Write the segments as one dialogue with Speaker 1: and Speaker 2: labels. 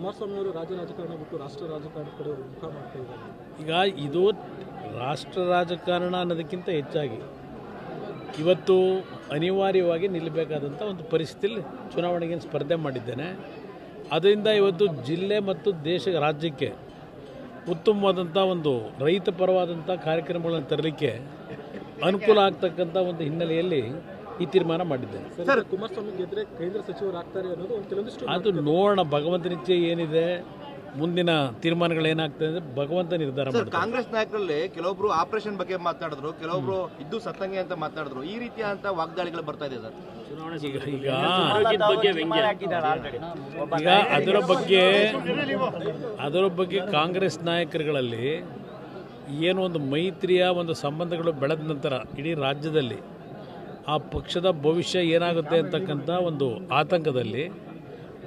Speaker 1: ಕುಮಾರಸ್ವಾಮಿ ಅವರು ರಾಜ್ಯ ರಾಜಕಾರಣ ಬಿಟ್ಟು ರಾಷ್ಟ್ರ ರಾಜಕಾರಣ ಕಡೆ ಮುಖ ಮಾಡ್ತಾ ಇದ್ದಾರೆ.
Speaker 2: ಈಗ ಇದು ರಾಷ್ಟ್ರ ರಾಜಕಾರಣ ಅನ್ನೋದಕ್ಕಿಂತ ಹೆಚ್ಚಾಗಿ ಇವತ್ತು ಅನಿವಾರ್ಯವಾಗಿ ನಿಲ್ಲಬೇಕಾದಂಥ ಒಂದು ಪರಿಸ್ಥಿತಿಯಲ್ಲಿ ಚುನಾವಣೆಗೆ ಸ್ಪರ್ಧೆ ಮಾಡಿದ್ದೇನೆ. ಅದರಿಂದ ಇವತ್ತು ಜಿಲ್ಲೆ ಮತ್ತು ದೇಶ ರಾಜ್ಯಕ್ಕೆ ಉತ್ತಮವಾದಂಥ ಒಂದು ರೈತ ಪರವಾದಂಥ ಕಾರ್ಯಕ್ರಮಗಳನ್ನು ತರಲಿಕ್ಕೆ ಅನುಕೂಲ ಆಗ್ತಕ್ಕಂಥ ಒಂದು ಹಿನ್ನೆಲೆಯಲ್ಲಿ ಈ ತೀರ್ಮಾನ ಮಾಡಿದ್ದೇನೆ.
Speaker 1: ಸರ್ ಕುಮಾರಸ್ವಾಮಿ ಗೆದ್ರೆ ಕೇಂದ್ರ ಸಚಿವರಾಗ್ತಾರೆ ಅನ್ನೋದು ಒಂದು ಕೆಲವೊಂದಿಷ್ಟು
Speaker 2: ಅದು ನೋಡೋಣ ಭಗವಂತನ ಇಚ್ಛೆ ಏನಿದೆ ಮುಂದಿನ ತೀರ್ಮಾನಗಳೇನಾಗ್ತದೆ ಅಂದ್ರೆ ಭಗವಂತ ನಿರ್ಧಾರ
Speaker 3: ಸರ್ ಕಾಂಗ್ರೆಸ್ ನಾಯಕರಲ್ಲಿ ಕೆಲವೊಬ್ರು ಆಪರೇಷನ್ ಬಗ್ಗೆ ಮಾತನಾಡಿದ್ರು ಕೆಲವೊಬ್ರು ಇದ್ದು ಸತ್ತಂಗೆ ಅಂತ ಮಾತಾಡಿದ್ರು ಈ ರೀತಿಯಾದಂತ ವಾಗ್ದಾಳಿಗಳು ಬರ್ತಾ ಇದೆ ಸರ್.
Speaker 2: ಈಗ ಈಗ ಈಗ ಅದರ ಬಗ್ಗೆ ಅದರ ಬಗ್ಗೆ ಕಾಂಗ್ರೆಸ್ ನಾಯಕರುಗಳಲ್ಲಿ ಏನು ಒಂದು ಮೈತ್ರಿಯ ಒಂದು ಸಂಬಂಧಗಳು ಬೆಳೆದ ನಂತರ ಇಡೀ ರಾಜ್ಯದಲ್ಲಿ ಆ ಪಕ್ಷದ ಭವಿಷ್ಯ ಏನಾಗುತ್ತೆ ಅಂತಕ್ಕಂಥ ಒಂದು ಆತಂಕದಲ್ಲಿ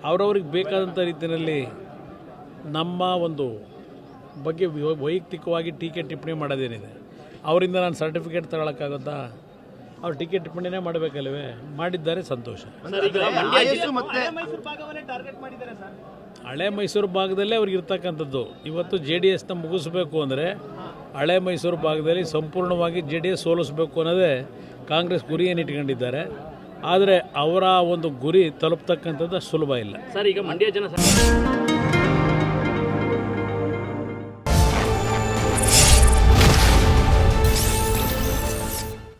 Speaker 2: ಅವರವ್ರಿಗೆ ಬೇಕಾದಂಥ ರೀತಿಯಲ್ಲಿ ನಮ್ಮ ಒಂದು ಬಗ್ಗೆ ವೈಯಕ್ತಿಕವಾಗಿ ಟೀಕೆ ಟಿಪ್ಪಣಿ ಮಾಡೋದೇನಿದೆ. ಅವರಿಂದ ನಾನು ಸರ್ಟಿಫಿಕೇಟ್ ತಗೊಳಕ್ಕಾಗುತ್ತಾ? ಅವ್ರು ಟಿಕೆಟ್ ಟಿಪ್ಪಣಿನೇ ಮಾಡಬೇಕಲ್ವೇ? ಮಾಡಿದ್ದಾರೆ ಸಂತೋಷ. ಹಳೆ ಮೈಸೂರು ಭಾಗದಲ್ಲೇ ಅವ್ರಿಗೆ ಇರ್ತಕ್ಕಂಥದ್ದು. ಇವತ್ತು ಜೆ ಡಿ ಎಸ್ನ ಮುಗಿಸ್ಬೇಕು ಅಂದರೆ ಹಳೆ ಮೈಸೂರು ಭಾಗದಲ್ಲಿ ಸಂಪೂರ್ಣವಾಗಿ ಜೆ ಡಿ ಎಸ್ ಸೋಲಿಸ್ಬೇಕು ಅನ್ನೋದೇ ಕಾಂಗ್ರೆಸ್ ಗುರಿಯನ್ನು ಇಟ್ಕೊಂಡಿದ್ದಾರೆ. ಆದರೆ ಅವರ ಒಂದು ಗುರಿ ತಲುಪ್ತಕ್ಕಂಥದ್ದು ಸುಲಭ ಇಲ್ಲ.
Speaker 4: ಸರ್ ಈಗ ಮಂಡ್ಯ ಜನ